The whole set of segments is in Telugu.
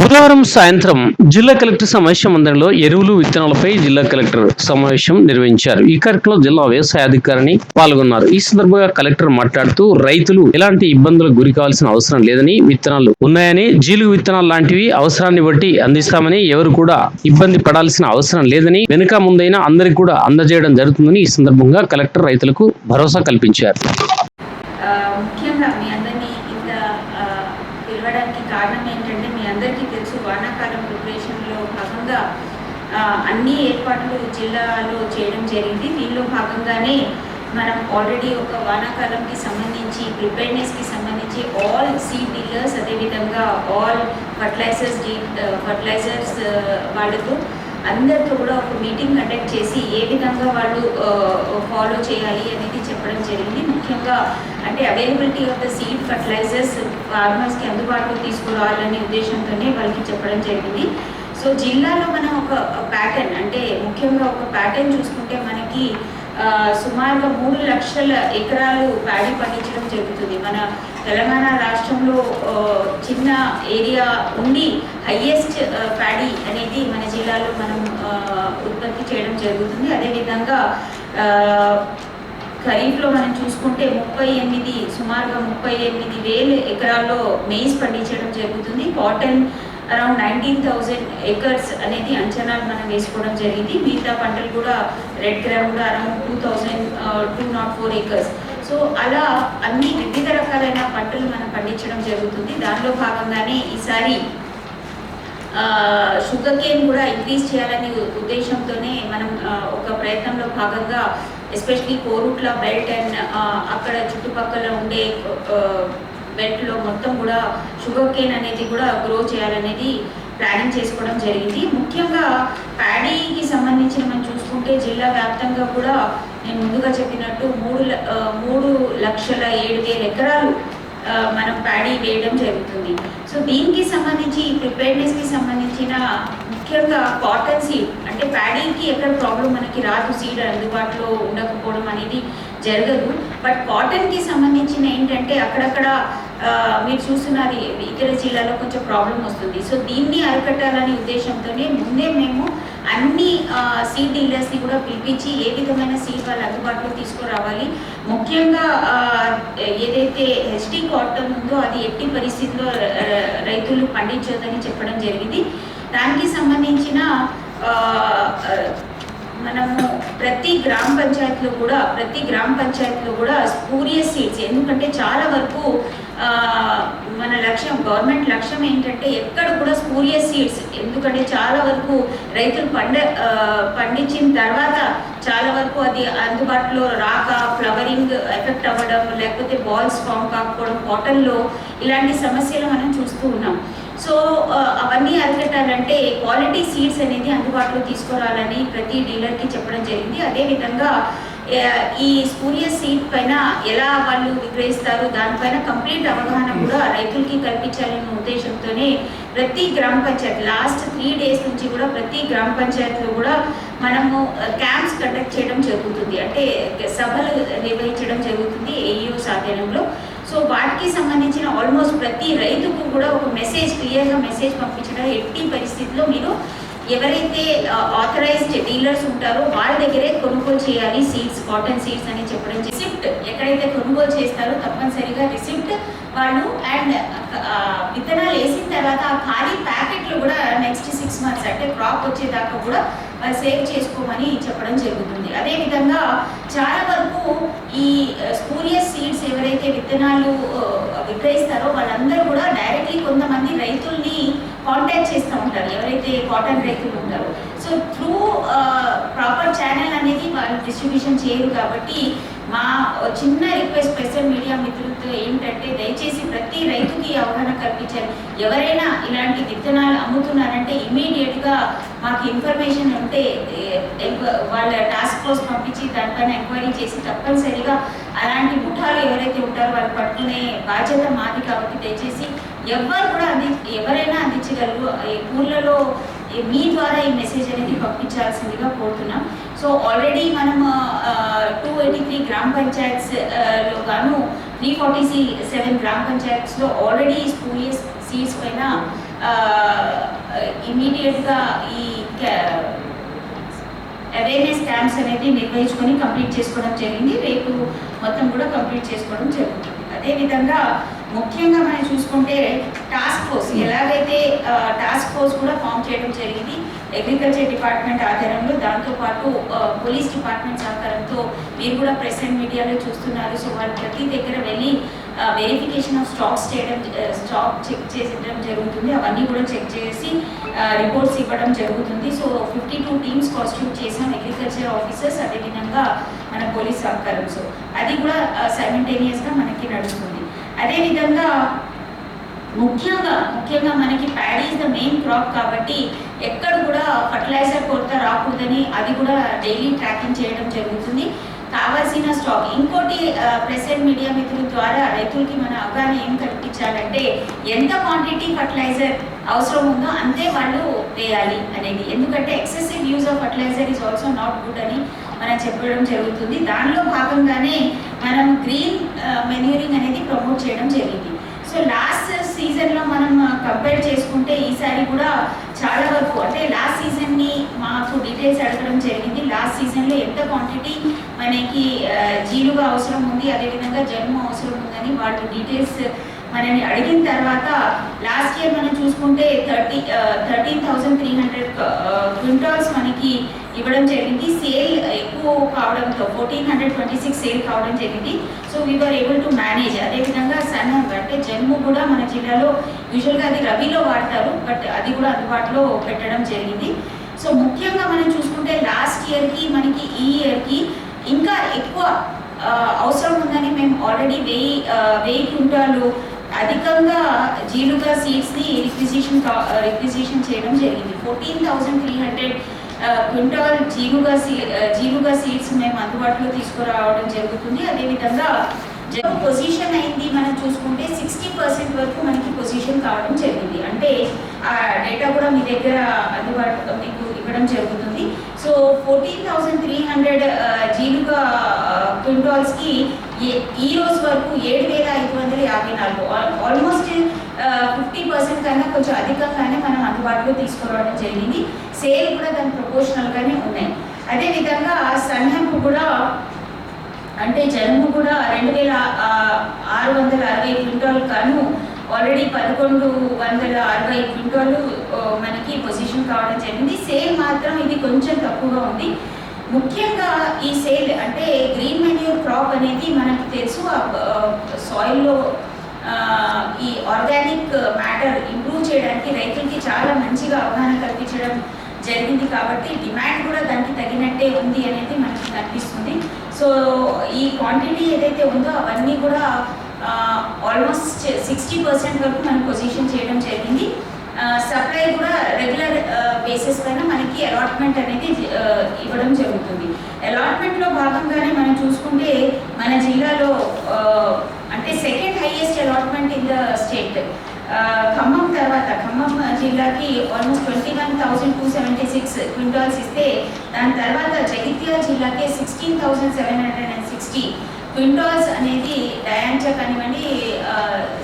బుధవారం సాయంత్రం జిల్లా కలెక్టర్ సమావేశ మందిరంలో ఎరువులు విత్తనాలపై జిల్లా కలెక్టర్ సమావేశం నిర్వహించారు. ఈ కార్యక్రమంలో జిల్లా వ్యవసాయ అధికారిని పాల్గొన్నారు. ఈ సందర్భంగా కలెక్టర్ మాట్లాడుతూ రైతులు ఎలాంటి ఇబ్బందులకు గురి కావాల్సిన అవసరం లేదని విత్తనాలు ఉన్నాయని జీలుగు విత్తనాలు లాంటివి అవసరాన్ని బట్టి అందిస్తామని ఎవరు కూడా ఇబ్బంది పడాల్సిన అవసరం లేదని వెనుక ముందైనా అందరికి కూడా అందజేయడం జరుగుతుందని ఈ సందర్భంగా కలెక్టర్ రైతులకు భరోసా కల్పించారు. ముఖ్యంగా మీ అందరినీ ఇంత పిలవడానికి కారణం అందరికీ తెలుసు వానాకాలం ప్రిపరేషన్లో భాగంగా అన్ని ఏర్పాట్లు జిల్లాలో చేయడం జరిగింది. దీనిలో భాగంగానే మనం ఆల్రెడీ ఒక వానాకాలంకి సంబంధించి ప్రిపేర్నెస్కి సంబంధించి ఆల్ సీ డీలర్స్ అదేవిధంగా ఆల్ ఫర్టిలైజర్స్ డీ ఫర్టిలైజర్స్ వాళ్ళతో అందరితో కూడా ఒక మీటింగ్ కండక్ట్ చేసి ఏ విధంగా వాళ్ళు ఫాలో చేయాలి అనేది చెప్పడం జరిగింది. ముఖ్యంగా అంటే availability of the seed fertilizers ఫార్మర్స్కి అందుబాటులో తీసుకురావాలనే ఉద్దేశంతోనే వాళ్ళకి చెప్పడం జరిగింది. సో జిల్లాలో మనం ఒక ప్యాటర్న్ అంటే ముఖ్యంగా ఒక ప్యాటర్న్ చూసుకుంటే మనకి సుమారుగా మూడు లక్షల ఎకరాలు ప్యాడీ పండించడం జరుగుతుంది. మన తెలంగాణ రాష్ట్రంలో చిన్న ఏరియా ఉండి హయ్యెస్ట్ ప్యాడీ అనేది మన జిల్లాలో మనం ఉత్పత్తి చేయడం జరుగుతుంది. అదేవిధంగా ఖరీఫ్లో మనం చూసుకుంటే ముప్పై ఎనిమిది సుమారుగా ముప్పై ఎనిమిది వేలు ఎకరాల్లో మెయిన్స్ పండించడం జరుగుతుంది. Cotton around nineteen thousand acres అనేది అంచనాలు మనం వేసుకోవడం జరిగింది. మిగతా పంటలు కూడా రెడ్ గ్రామ్ కూడా around two thousand two nought four acres so అలా అన్ని వివిధ రకాలైన పంటలు మనం పండించడం జరుగుతుంది. దానిలో భాగంగానే ఈసారి షుగర్ కేన్ కూడా ఇంక్రీజ్ చేయాలనే ఉద్దేశంతోనే మనం ఒక ప్రయత్నంలో భాగంగా ఎస్పెషలీ కోరుట్ల బెల్ట్ అండ్ అక్కడ చుట్టుపక్కల ఉండే బెల్ట్లో మొత్తం కూడా షుగర్ కేన్ అనేది కూడా గ్రో చేయాలనేది ప్లానింగ్ చేసుకోవడం జరిగింది. ముఖ్యంగా ప్యాడీకి సంబంధించి మనం చూసుకుంటే జిల్లా వ్యాప్తంగా కూడా నేను ముందుగా చెప్పినట్టు మూడు మూడు లక్షల ఏడు వేల ఎకరాలు మనం ప్యాడీ వేయడం జరుగుతుంది. సో దీనికి సంబంధించి ప్రిపేర్నెస్కి సంబంధించిన ముఖ్యంగా కాటన్ సీడ్ అంటే ప్యాడీకి ఎక్కడ ప్రాబ్లం మనకి రాదు. సీడ్ అందుబాటులో ఉండకపోవడం అనేది జరగదు. బట్ కాటన్కి సంబంధించిన ఏంటంటే అక్కడక్కడ మీరు చూస్తున్నది ఇతర జిల్లాలో కొంచెం ప్రాబ్లం వస్తుంది. సో దీన్ని అరికట్టాలనే ఉద్దేశంతోనే ముందే మేము అన్ని సీడ్ డీలర్స్ని కూడా పిలిపించి ఏ విధమైన సీడ్ వాళ్ళు అందుబాటులో తీసుకురావాలి. ముఖ్యంగా ఏదైతే హెచ్డి కాటన్ ఉందో అది ఎట్టి పరిస్థితుల్లో రైతులు పండించొద్దని చెప్పడం జరిగింది. దానికి సంబంధించిన మనము ప్రతి గ్రామ పంచాయతీలో కూడా ప్రతి గ్రామ పంచాయతీలో కూడా స్పూరియస్ సీడ్స్. ఎందుకంటే చాలా వరకు మన లక్ష్యం గవర్నమెంట్ లక్ష్యం ఏంటంటే ఎక్కడ కూడా స్పూరియస్ సీడ్స్. ఎందుకంటే చాలా వరకు రైతులు పండ పండించిన తర్వాత చాలా వరకు అది అందుబాటులో రాక ఫ్లవరింగ్ ఎఫెక్ట్ అవ్వడం లేకపోతే బాల్స్ ఫామ్ కాకపోవడం కాటన్లో ఇలాంటి సమస్యలు మనం చూస్తూ ఉన్నాం. సో అవన్నీ అరికట్టాలంటే క్వాలిటీ సీడ్స్ అనేది అందుబాటులో తీసుకురావాలని ప్రతి డీలర్కి చెప్పడం జరిగింది. అదేవిధంగా ఈ స్పూరియస్ సీడ్ పైన ఎలా వాళ్ళు విక్రయిస్తారు దానిపైన కంప్లీట్ అవగాహన కూడా రైతులకి కల్పించాలనే ఉద్దేశంతోనే ప్రతి గ్రామ పంచాయత్ లాస్ట్ త్రీ డేస్ నుంచి కూడా ప్రతి గ్రామ పంచాయతీలో కూడా మనము క్యాంప్స్ కండక్ట్ చేయడం జరుగుతుంది. అంటే సభలు నిర్వహించడం జరుగుతుంది ఏఈఓ సాధనంలో సో వాటికి సంబంధించిన ఆల్మోస్ట్ ప్రతి రైతుకు కూడా ఒక మెసేజ్ క్లియర్గా మెసేజ్ పంపించడం ఎట్టి పరిస్థితిలో మీరు ఎవరైతే ఆథరైజ్డ్ డీలర్స్ ఉంటారో వాళ్ళ దగ్గరే కొనుగోలు చేయాలి సీడ్స్ కాటన్ సీడ్స్ అని చెప్పడం రిసిప్ట్ ఎక్కడైతే కొనుగోలు చేస్తారో తప్పనిసరిగా రిసిప్ట్ వాళ్ళు అండ్ విత్తనాలు వేసిన తర్వాత ఆ ఖాళీ ప్యాకెట్లు కూడా నెక్స్ట్ సిక్స్ మంత్స్ అంటే క్రాప్ వచ్చేదాకా కూడా వాళ్ళు సేవ్ చేసుకోమని చెప్పడం జరుగుతుంది. అదేవిధంగా చాలా వరకు ఈ స్పూరియస్ సీడ్స్ ఎవరైతే విత్తనాలు విక్రయిస్తారో వాళ్ళందరూ కూడా డైరెక్ట్లీ కొంతమంది రైతుల్ని కాంటాక్ట్ చేస్తూ ఉంటారు. ఎవరైతే కాటన్ రైతులు ఉంటారో. సో త్రూ ప్రాపర్ ఛానల్ అనేది వాళ్ళు డిస్ట్రిబ్యూషన్ చేయరు కాబట్టి మా చిన్న రిక్వెస్ట్ స్పెషల్ మీడియా మిత్రులతో ఏంటంటే దయచేసి ప్రతి రైతుకి అవగాహన కల్పించాలి ఎవరైనా ఇలాంటి విత్తనాలు అమ్ముతున్నారంటే ఇమీడియట్గా మాకు ఇన్ఫర్మేషన్ ఉంటే వాళ్ళ టాస్క్ ఫోర్స్ పంపించి దానిపైన ఎంక్వైరీ చేసి తప్పనిసరిగా అలాంటి ముఠాలు ఎవరైతే ఉంటారో వాళ్ళు పట్టుకునే బాధ్యత మాది కాబట్టి దయచేసి ఎవరు కూడా అంది ఎవరైనా అందించగలరు. ఈ ఊర్లలో మీ ద్వారా ఈ మెసేజ్ అనేది పంపించాల్సిందిగా కోరుతున్నాం. సో ఆల్రెడీ మనం టూ ఎయిటీ త్రీ గ్రామ పంచాయత్స్లో గాను త్రీ ఫార్టీ సెవెన్ గ్రామ పంచాయత్స్లో ఆల్రెడీ స్కూల్ సీట్స్ పైన ఇమీడియట్గా ఈ అవేర్నెస్ క్యాంప్స్ అనేది నిర్వహించుకొని కంప్లీట్ చేసుకోవడం జరిగింది. రేపు మొత్తం కూడా కంప్లీట్ చేసుకోవడం జరుగుతుంది. అదేవిధంగా ముఖ్యంగా మనం చూసుకుంటే టాస్క్ ఫోర్స్ ఎలాగైతే టాస్క్ ఫోర్స్ కూడా ఫామ్ చేయడం జరిగింది అగ్రికల్చర్ డిపార్ట్మెంట్ ఆధారంలో దాంతోపాటు పోలీస్ డిపార్ట్మెంట్ సహకారంతో మీరు కూడా ప్రెస్ అండ్ మీడియాలో చూస్తున్నారు. సో వాళ్ళు ప్రతి దగ్గర వెళ్ళి వెరిఫికేషన్ ఆఫ్ స్టాక్స్ చేయడం స్టాక్ చెక్ చేసడం జరుగుతుంది. అవన్నీ కూడా చెక్ చేసి రిపోర్ట్స్ ఇవ్వడం జరుగుతుంది. So fifty two teams constitute చేసాం అగ్రికల్చర్ ఆఫీసర్స్ అదేవిధంగా మన పోలీస్ సహకారం. సో అది కూడా సైమింటేనియస్గా మనకి నడుస్తుంది. అదేవిధంగా ముఖ్యంగా ముఖ్యంగా మనకి paddy is the main crop కాబట్టి ఎక్కడ కూడా ఫర్టిలైజర్ కొరత రాకూడదని అది కూడా డైలీ ట్రాకింగ్ చేయడం జరుగుతుంది. కావాల్సిన స్టాక్ ఇంకోటి ప్రెసెంట్ మీడియా మిత్రుల ద్వారా రైతులకి మన అవగాహన ఏం కల్పించాలంటే ఎంత క్వాంటిటీ ఫర్టిలైజర్ అవసరం ఉందో అంతే వాళ్ళు వేయాలి అనేది. ఎందుకంటే excessive use of fertilizer is also not good అని మనం చెప్పడం జరుగుతుంది. దానిలో భాగంగానే మనం గ్రీన్ మెన్యూరింగ్ అనేది ప్రమోట్ చేయడం జరిగింది. సో లాస్ట్ సీజన్లో మనం కంపేర్ చేసుకుంటే ఈసారి కూడా చాలా వరకు అంటే లాస్ట్ సీజన్ని మాకు డీటెయిల్స్ అడగడం జరిగింది. లాస్ట్ సీజన్లో ఎంత క్వాంటిటీ మనకి జీరుగా జీలుగా అవసరం ఉంది అదేవిధంగా జన్మ అవసరం ఉందని వాటి డీటెయిల్స్ మనని అడిగిన తర్వాత లాస్ట్ ఇయర్ మనం చూసుకుంటే thirty thirteen thousand three hundred quintals మనకి ఇవ్వడం జరిగింది. సేల్ ఎక్కువ కావడంతో fourteen hundred twenty six sale కావడం జరిగింది. So we are able to manage అదేవిధంగా సన్ అంటే జమ్ము కూడా మన జిల్లాలో యూజువల్గా అది రబీలో వాడతారు. బట్ అది కూడా అందుబాటులో పెట్టడం జరిగింది. సో ముఖ్యంగా మనం చూసుకుంటే లాస్ట్ ఇయర్కి మనకి ఈ ఇయర్కి ఇంకా ఎక్కువ అవసరం ఉందని మేము ఆల్రెడీ వెయ్యి వెయ్యి క్వింటాలు అధికంగా జీలుగా సీడ్స్ని రిక్విజిషన్ రిక్విజిషన్ చేయడం జరిగింది. Fourteen thousand three hundred quintal జీవుగా సీ సీడ్స్ మేము అందుబాటులో తీసుకురావడం జరుగుతుంది. అదేవిధంగా పొజిషన్ అయింది మనం చూసుకుంటే సిక్స్టీ పర్సెంట్ వరకు మనకి పొజిషన్ కావడం జరిగింది. అంటే ఆ డేటా కూడా మీ దగ్గర అందుబాటు మీకు ఇవ్వడం జరుగుతుంది. So fourteen thousand three hundred జీలుగా క్వింటాల్స్కి ఈ రోజు వరకు ఏడు వేల ఐదు వందల యాభై నాలుగు. ఆల్మోస్ట్ ఫిఫ్టీ పర్సెంట్ కన్నా కొంచెం అధికంగానే మనం అందుబాటులో తీసుకురావడం జరిగింది. సేల్ కూడా దాని ప్రపోర్షనల్గానే ఉన్నాయి. అదేవిధంగా సన్హెంప్ కూడా అంటే జనము కూడా రెండు వేల ఆరు వందల అరవై క్వింటాల్ కాను ఆల్రెడీ పదకొండు వందల అరవై క్వింటాలు మనకి పొజిషన్ కావడం జరిగింది. సేల్ మాత్రం ఇది కొంచెం తక్కువగా ఉంది. ముఖ్యంగా ఈ సేల్ అంటే గ్రీన్ మెన్యూర్ క్రాప్ అనేది మనకు తెలుసు. సాయిల్లో ఈ ఆర్గానిక్ మ్యాటర్ ఇంప్రూవ్ చేయడానికి రైతులకి చాలా మంచిగా అవగాహన కల్పించడం జరిగింది కాబట్టి డిమాండ్ కూడా దానికి తగినట్టే ఉంది అనేది మనకి కనిపిస్తుంది. సో ఈ క్వాంటిటీ ఏదైతే ఉందో అవన్నీ కూడా ఆల్మోస్ట్ సిక్స్టీ పర్సెంట్ వరకు మనం పొజిషన్ చేయడం జరిగింది. సప్లై కూడా రెగ్యులర్ బేసిస్ పైన మనకి అలాట్మెంట్ అనేది ఇవ్వడం జరుగుతుంది. అలాట్మెంట్లో భాగంగానే మనం చూసుకుంటే మన జిల్లాలో అంటే second highest allotment in the state Khammam తర్వాత ఖమ్మం జిల్లాకి almost twenty one thousand two seventy six quintals ఇస్తే దాని తర్వాత జగిత్యాల జిల్లాకి sixteen thousand seven hundred and sixty quintals అనేది డయాంచా కానివ్వండి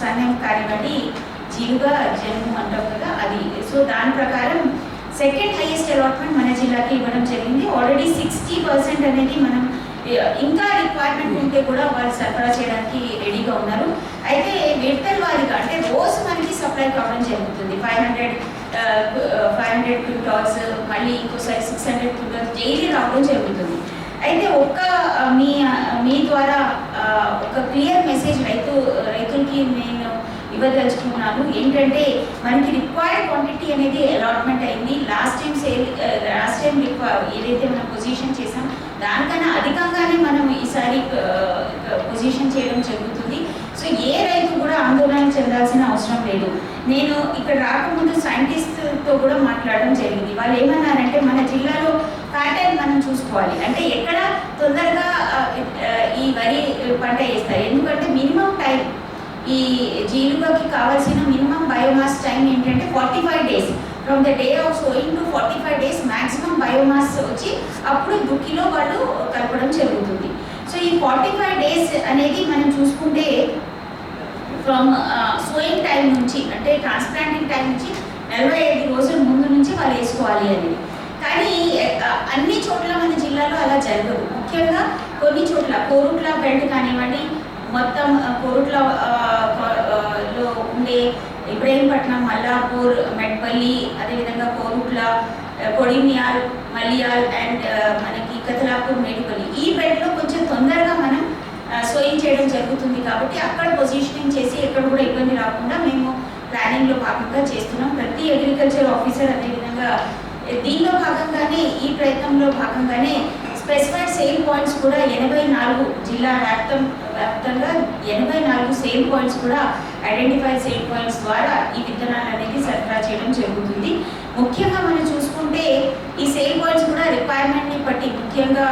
సన్యం కానివ్వండి జీలుగా జన్ము అంటాం కదా అది. సో దాని ప్రకారం సెకండ్ హైయెస్ట్ అలాట్మెంట్ మన జిల్లాకి ఇవ్వడం జరిగింది. ఆల్రెడీ సిక్స్టీ పర్సెంట్ అనేది మనం ఇంకా రిక్వైర్మెంట్ ఉంటే కూడా వాళ్ళు సరఫరా చేయడానికి రెడీగా ఉన్నారు. అయితే విడతల వారిగా అంటే రోజు మనకి సప్లై కావడం జరుగుతుంది. Five hundred five hundred quintals మళ్ళీ ఇంకోసారి సిక్స్ హండ్రెడ్ క్వింటాల్స్ డైలీ రావడం జరుగుతుంది. అయితే ఒక్క మీ మీ ద్వారా ఒక క్లియర్ మెసేజ్ రైతు రైతులకి నేను ఇవ్వదలుచుకున్నాను. ఏంటంటే మనకి రిక్వైర్డ్ క్వాంటిటీ అనేది అలాట్మెంట్ అయింది. Last time sale last time ఏదైతే మనం పొజిషన్ చేసాం దానికన్నా అధికంగానే మనం ఈసారి uh, uh, పొజిషన్ చేయడం జరుగుతుంది. సో ఏ రైతు కూడా ఆందోళన చెందాల్సిన అవసరం లేదు. నేను ఇక్కడ రాకముందు సైంటిస్ట్తో కూడా మాట్లాడడం జరిగింది. వాళ్ళు ఏమన్నారంటే మన జిల్లాలో ప్యాటర్న్ మనం చూసుకోవాలి. అంటే ఎక్కడ తొందరగా uh, ఈ వరి పంట వేస్తారు. ఎందుకంటే మినిమం టైం ఈ జీలుగాకి కావాల్సిన మినిమం బయోమాస్ టైం ఏంటంటే forty five days from the day of sowing to forty five days maximum biomass వచ్చి అప్పుడు దుక్కిలో వాళ్ళు కలపడం జరుగుతుంది. సో ఈ ఫార్టీ ఫైవ్ డేస్ అనేది మనం చూసుకుంటే ఫ్రమ్ సోయింగ్ టైం నుంచి అంటే ట్రాన్స్ప్లాంటింగ్ టైం నుంచి నలభై ఐదు రోజుల ముందు నుంచి వాళ్ళు వేసుకోవాలి అనేది. కానీ అన్ని చోట్ల మన జిల్లాలో అలా జరగదు. ముఖ్యంగా కొన్ని చోట్ల కోరుట్ల బెల్ట్ కానివ్వండి మొత్తం కోరుట్ల లో ఉండే ఇబ్రహీంపట్నం మల్లాపూర్ మెట్పల్లి అదేవిధంగా కోరుట్ల కొడిమియాల్ మలియాల్ అండ్ మనకి కథలాపూర్ మేడిపల్లి. ఈ బెడ్లో కొంచెం తొందరగా మనం సోయింగ్ చేయడం జరుగుతుంది కాబట్టి అక్కడ పొజిషనింగ్ చేసి ఎక్కడ కూడా ఇబ్బంది రాకుండా మేము ప్లానింగ్లో భాగంగా చేస్తున్నాం. ప్రతి అగ్రికల్చర్ ఆఫీసర్ అదేవిధంగా దీనిలో భాగంగానే ఈ ప్రయత్నంలో భాగంగానే స్పెసిఫైడ్ సేల్ పాయింట్స్ కూడా ఎనభై నాలుగు జిల్లా వ్యాప్తం వ్యాప్తంగా ఎనభై నాలుగు సేల్ పాయింట్స్ కూడా ఐడెంటిఫైడ్ సేల్ పాయింట్స్ ద్వారా ఈ విత్తనాలు అనేది సరఫరా చేయడం జరుగుతుంది. ముఖ్యంగా మనం చూసుకుంటే ఈ సేల్ పాయింట్స్ కూడా రిక్వైర్మెంట్ని బట్టి ముఖ్యంగా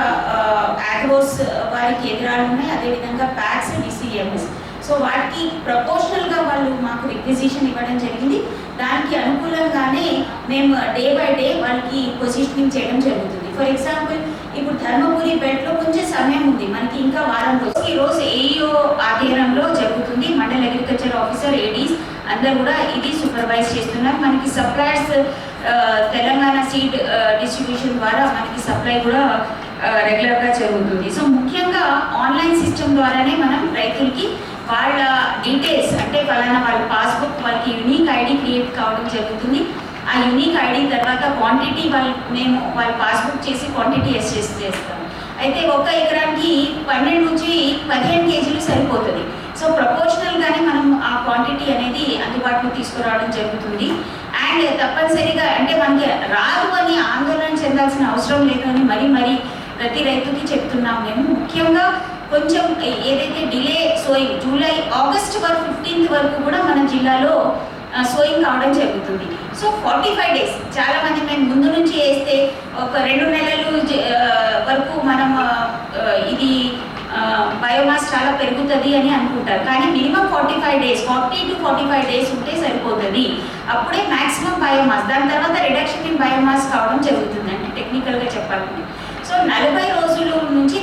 ఆగ్రోస్ వారికి ఎదురాలు ఉన్నాయి. అదేవిధంగా ప్యాక్స్ డిసిఎంఎస్ సో వాటికి ప్రపోర్షనల్గా వాళ్ళు మాకు రిక్విజిషన్ ఇవ్వడం జరిగింది. దానికి అనుకూలంగానే మేము డే బై డే వాళ్ళకి పొజిషనింగ్ చేయడం జరుగుతుంది. ఫర్ ఎగ్జాంపుల్ ఇప్పుడు ధర్మపురి బెల్ట్లో కొంచెం సమయం ఉంది. మనకి ఇంకా వారం రోజు ఈ రోజు ఏఈఓ ఆధ్వర్యంలో జరుగుతుంది. మండల్ అగ్రికల్చర్ ఆఫీసర్ ఏడీస్ అందరు కూడా ఇది సూపర్వైజ్ చేస్తున్నారు. మనకి సప్లయర్స్ తెలంగాణ సీడ్ డిస్ట్రిబ్యూషన్ ద్వారా మనకి సప్లై కూడా రెగ్యులర్గా జరుగుతుంది. సో ముఖ్యంగా ఆన్లైన్ సిస్టమ్ ద్వారానే మనం రైతులకి వాళ్ళ డీటెయిల్స్ అంటే ఫలానా వాళ్ళ పాస్బుక్ వాళ్ళకి యూనిక్ ఐడి క్రియేట్ కావడం జరుగుతుంది. ఆ యూనిక్ ఐడి తర్వాత క్వాంటిటీ వాళ్ళు మేము వాళ్ళు పాస్బుక్ చేసి క్వాంటిటీ ఎస్ చేస్తాం అయితే ఒక ఎకరానికి పన్నెండు నుంచి పదిహేను కేజీలు సరిపోతుంది. సో ప్రపోర్షనల్గానే మనం ఆ క్వాంటిటీ అనేది అందుబాటులో తీసుకురావడం జరుగుతుంది. అండ్ తప్పనిసరిగా అంటే మనకి రాదు అని ఆందోళన చెందాల్సిన అవసరం లేదు అని మరీ మరీ ప్రతి రైతుకి చెప్తున్నాం మేము. ముఖ్యంగా కొంచెం ఏదైతే డిలే సోయింగ్ జూలై ఆగస్ట్ వరకు ఫిఫ్టీన్త్ వరకు కూడా మన జిల్లాలో సోయింగ్ కావడం జరుగుతుంది. So forty five days. చాలా మంది మేము ముందు నుంచి వేస్తే ఒక రెండు నెలలు వరకు మనం ఇది బయోమాస్ చాలా పెరుగుతుంది అని అనుకుంటారు. కానీ minimum forty five days forty two forty five days ఉంటే సరిపోతుంది. అప్పుడే మ్యాక్సిమం బయోమాస్ దాని తర్వాత రిడక్షన్ ఇన్ బయోమాస్ కావడం జరుగుతుంది. అంటే టెక్నికల్గా చెప్పాలంటే. సో నలభై రోజుల నుంచి